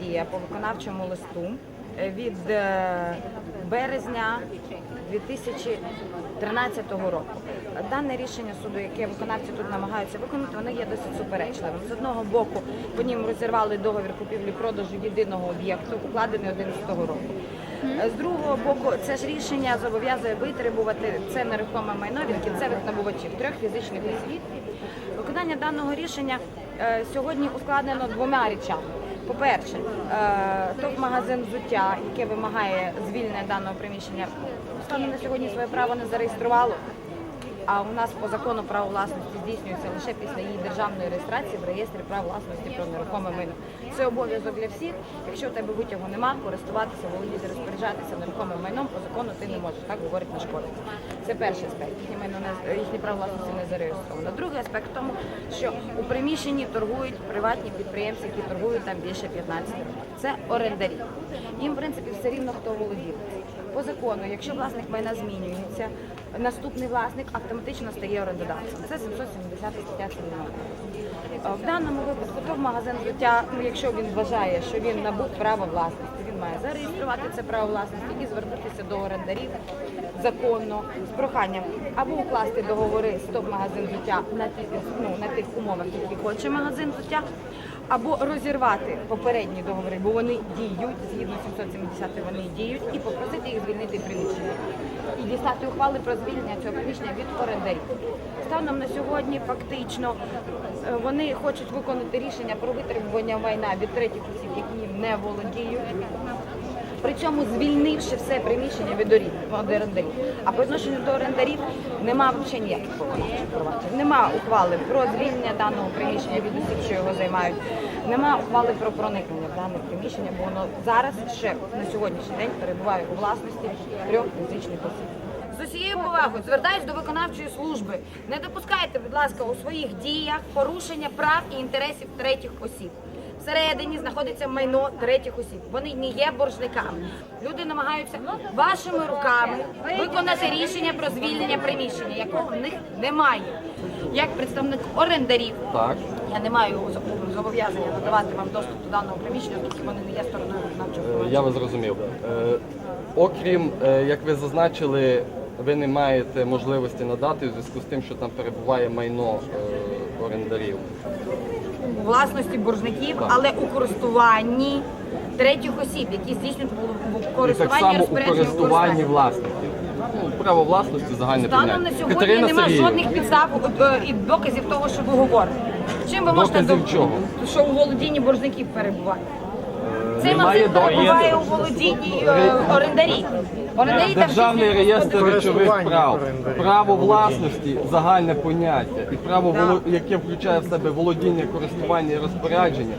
діє по виконавчому листу е, від е, березня 2013 року. Дане рішення суду, яке виконавці тут намагаються виконати, воно є досить суперечливим. З одного боку, по ним розірвали договір купівлі-продажу єдиного об'єкту, укладений 2011 року. З другого боку, це ж рішення зобов'язує витребувати це нерухоме майно від кінцевих набувачів трьох фізичних осіб. Виконання даного рішення е, сьогодні ускладнено двома речами. По-перше, е, топ-магазин взуття, яке вимагає звільнення даного приміщення, станом на сьогодні своє право не зареєструвало. А у нас по закону право власності здійснюється лише після її державної реєстрації в реєстрі прав власності про нерухоме майно. Це обов'язок для всіх. Якщо у тебе витягу нема, користуватися, володіти, розпоряджатися нерухомим майном по закону ти не можеш. Так говорить наш кодекс. Це перший аспект. Їхнє майно не їхні право власності не зареєстровано. Другий аспект в тому, що у приміщенні торгують приватні підприємці, які торгують там більше 15 років. Це орендарі. Їм, в принципі, все рівно хто володів. По закону, якщо власник майна змінюється, наступний власник автоматично стає орендодавцем. Це 770 стаття Цивільного. В даному випадку то магазин взуття, ну, якщо він вважає, що він набув право власності, він має зареєструвати це право власності і звернутися до орендарів законно з проханням або укласти договори з топ-магазин взуття на ті ну, на тих умовах, які хоче магазин взуття, або розірвати попередні договори, бо вони діють згідно 770 вони діють, і попросити їх звільнити приміщення і дістати ухвали про звільнення цього приміщення від орендарів. Станом на сьогодні фактично е, вони хочуть виконати рішення про витребування майна від третіх осіб, які не володіють. Причому звільнивши все приміщення від орендарів. А по відношенню до орендарів нема взагалі ніяких повноважень проваджень. Нема ухвали про звільнення даного приміщення від осіб, що його займають. Нема ухвали про проникнення в дане приміщення, бо воно зараз ще на сьогоднішній день перебуває у власності трьох фізичних осіб. З усією повагою звертаюсь до виконавчої служби. Не допускайте, будь ласка, у своїх діях порушення прав і інтересів третіх осіб. Всередині знаходиться майно третіх осіб. Вони не є боржниками. Люди намагаються вашими руками виконати рішення про звільнення приміщення, якого в них немає. Як представник орендарів, Так. я не маю зобов'язання надавати вам доступ до даного приміщення, оскільки вони не є стороною виконавчого Е. Я вас зрозумів. Е, Окрім, е, як ви зазначили, ви не маєте можливості надати у зв'язку з тим, що там перебуває майно е, орендарів. у власності боржників, але у користуванні третіх осіб, які здійснюють в- в І так само у розпорядження користуванні власників. Ну, право власності загальне Станом поняття. на сьогодні Катерина немає Сергіївна, жодних підстав е, і доказів того, що ви говорите. Чим ви можете Доказів дов- чого? що у володінні боржників перебуває? Цей немає магазин доказів. перебуває у володінні е, орендарів. Державний реєстр речових прав, право власності, загальне поняття і право, яке включає в себе володіння, користування і розпорядження,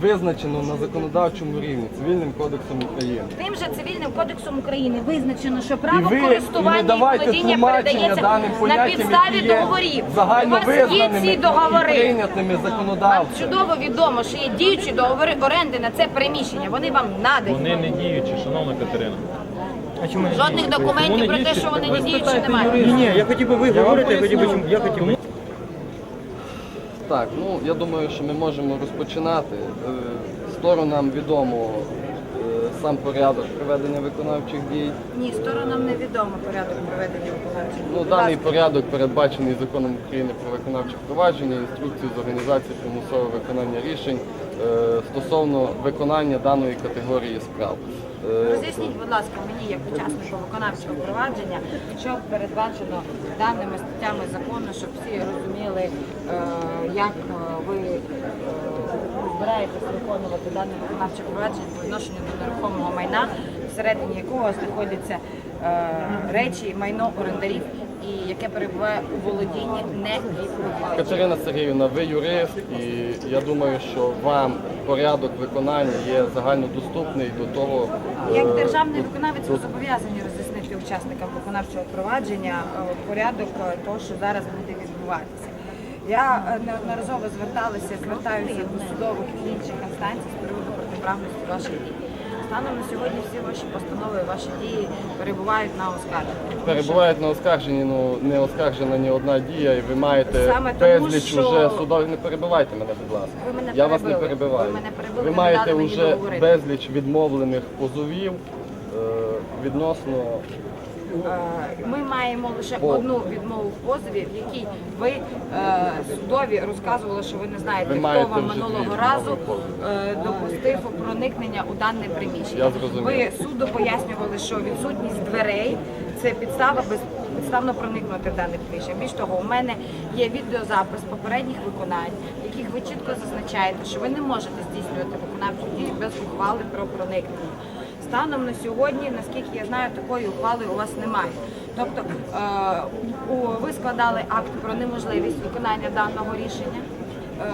визначено на законодавчому рівні Цивільним кодексом України. Тим же цивільним кодексом України визначено, що І право ви користування і давайте володіння передається даним на підставі договорів. У вас є ці і договори. прийнятими Вам чудово відомо, що є діючі договори оренди на це приміщення. Вони вам надані. Вони не діючі, шановна Катерина. А чому Жодних документів про те, що вони не діючі, чи немає. Ні, ні, я хотів би ви говорите, я хотів би чому- я хотів би. Так, ну я думаю, що ми можемо розпочинати. Е, Сторонам відомо е, сам порядок проведення виконавчих дій. Ні, сторонам невідомо порядок проведення виконавчих. дій. Ну, даний порядок передбачений законом України про виконавче впровадження, інструкцію з організації примусового виконання рішень е, стосовно виконання даної категорії справ. Е, Роз'ясніть, будь ласка, мені як учаснику виконавчого провадження, що передбачено даними статтями закону, щоб всі розуміли, е, як е, ви е, збираєтесь виконувати дане виконавче провадження по відношенню до нерухомого майна, всередині якого знаходяться е, речі, майно орендарів, і яке перебуває у володінні не від Катерина Сергіївна, ви юрист, і я думаю, що вам порядок виконання є загальнодоступний до того. е, Як державний виконавець ви зобов'язані роз'яснити учасникам виконавчого провадження е, порядок того, що зараз буде відбуватися. Я е, неодноразово зверталася, звертаюся до судових і інших інстанцій з приводу протиправності ваших дій. Станом на сьогодні всі ваші постанови, ваші дії перебувають на оскарженні. Перебувають на оскарженні, ну не оскаржена ні одна дія, і ви маєте Саме тому, безліч що- уже судових. Не перебивайте мене, будь ласка. Ви мене Я вас не перебили. перебиваю. Ви мене перебили, ви не маєте дали мені вже договорити. безліч відмовлених позовів е, відносно Ми маємо лише одну відмову в позові, в якій ви е, судові розказували, що ви не знаєте, хто вам минулого разу е, допустив проникнення у дане приміщення. Ви суду пояснювали, що відсутність дверей це підстава без підставно проникнути в дане приміщення. Більш того, у мене є відеозапис попередніх виконань, в яких ви чітко зазначаєте, що ви не можете здійснювати виконавчі дії без ухвали про проникнення. Станом на сьогодні, наскільки я знаю, такої ухвали у вас немає. Тобто е, ви складали акт про неможливість виконання даного рішення. Е,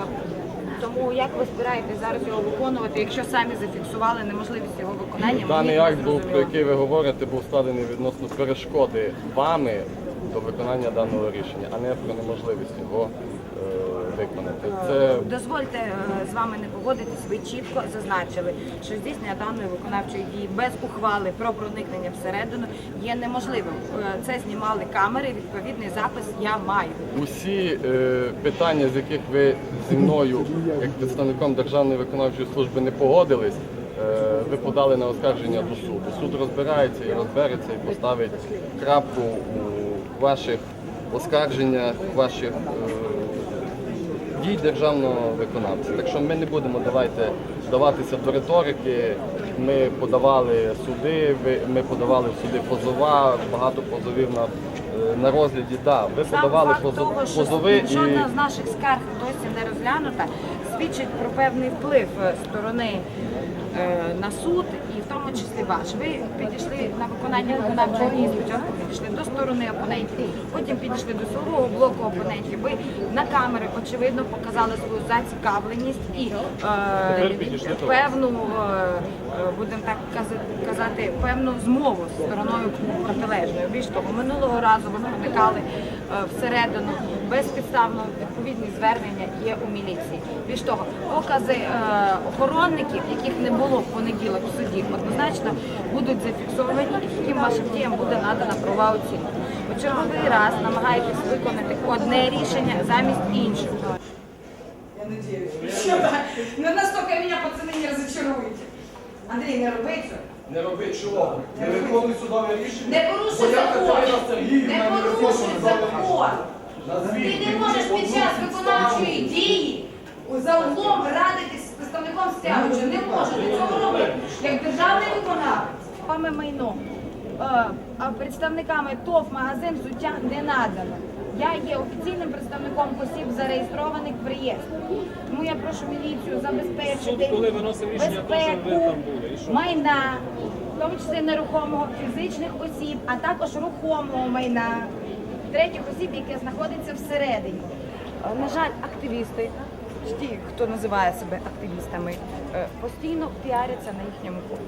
тому як ви збираєтесь зараз його виконувати, якщо самі зафіксували неможливість його виконання? Даний акт був, про який ви говорите, був складений відносно перешкоди вами до виконання даного рішення, а не про неможливість його виконати. Це Дозвольте е, з вами не погодитись. Ви чітко зазначили, що здійснення даної виконавчої дії без ухвали про проникнення всередину є неможливим. Е, Це знімали камери. Відповідний запис я маю. усі е, питання, з яких ви зі мною, як представником Державної виконавчої служби, не погодились. е, Ви подали на оскарження до суду. Суд розбирається і розбереться і поставить крапку у ваших оскарженнях, ваших е, дій державного виконавця. Так що ми не будемо давайте вдаватися до риторики. Ми подавали суди, ми подавали в суди позова, багато позовів на, е, на розгляді. Да, ви Сам подавали факт позов- того, що позови жодна з наших скарг досі не розглянута, свідчить про певний вплив сторони е, на суд і в тому числі ваш. Ви підійшли на виконання виконавчої дії, спочатку підійшли до сторони опонентів, потім підійшли до свого блоку опонентів. Ви на камери очевидно показали свою зацікавленість і е, певну, е, е, будемо так каза- казати, певну змову з стороною протилежною. Більш того, минулого разу ви проникали всередину безпідставно відповідні звернення є у міліції. Більш того, покази е, охоронників, яких не було в понеділок в суді, однозначно будуть зафіксовані, і вашим діям буде надана права оцінка. У черговий раз намагаєтесь виконати одне рішення замість іншого. Я надеюсь. Еще да. Но настолько меня пацаны не разочаруете. Андрей, не роби це. Не роби чого? Не виконуй судове рішення. Не порушуй закон. Не порушуй закон. Ти не можеш під час виконавчої дії за углом радитись з представником стягувача. Не може ти цього робити. Як державний виконавець. Вами майно е, а представниками ТОВ магазин взуття не надано. Я є офіційним представником осіб, зареєстрованих в реєстрі. Тому я прошу міліцію забезпечити Суд, коли виносив рішення, то, що ви безпеку там були. І що? майна, тому числі нерухомого фізичних осіб, а також рухомого майна третіх осіб, яке знаходиться всередині. Е, На жаль, активісти, ті, хто називає себе активістами, е, постійно піаряться на їхньому полі.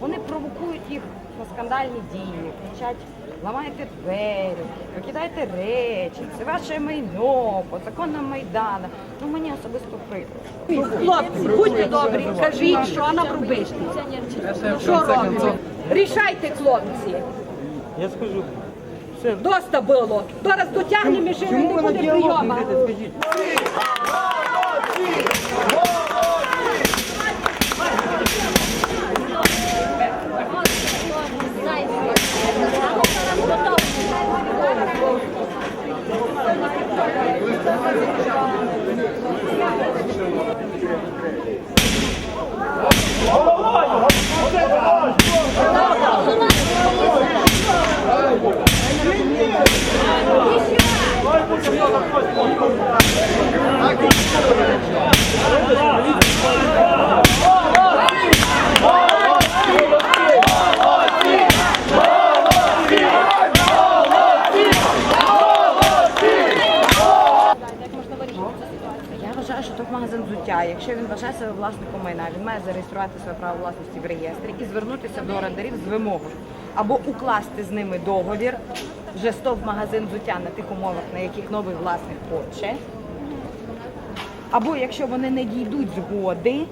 Вони провокують їх на скандальні дії, кричать, ламайте двері, викидайте речі, це ваше майно, по законам Майдана. Ну мені особисто прикро. Хлопці, будьте добрі, кажіть, що робити. Ну, Що робимо? Рішайте, хлопці. Я скажу. Все. Доста було. Зараз дотягнемо ще не буде прийома. магазин взуття, якщо він вважає себе власником майна, він має зареєструвати своє право власності в реєстрі і звернутися до орендарів з вимогою або укласти з ними договір, вже стоп магазин взуття на тих умовах, на яких новий власник хоче. Або якщо вони не дійдуть згоди,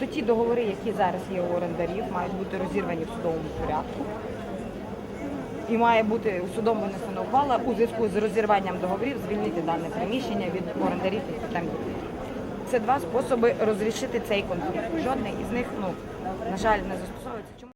то ті договори, які зараз є у орендарів, мають бути розірвані в судовому порядку. І має бути у судом винесена ухвала у зв'язку з розірванням договорів звільнити дане приміщення від орендарів і потім. Це два способи розрішити цей конфлікт. Жодний із них ну на жаль не застосовується.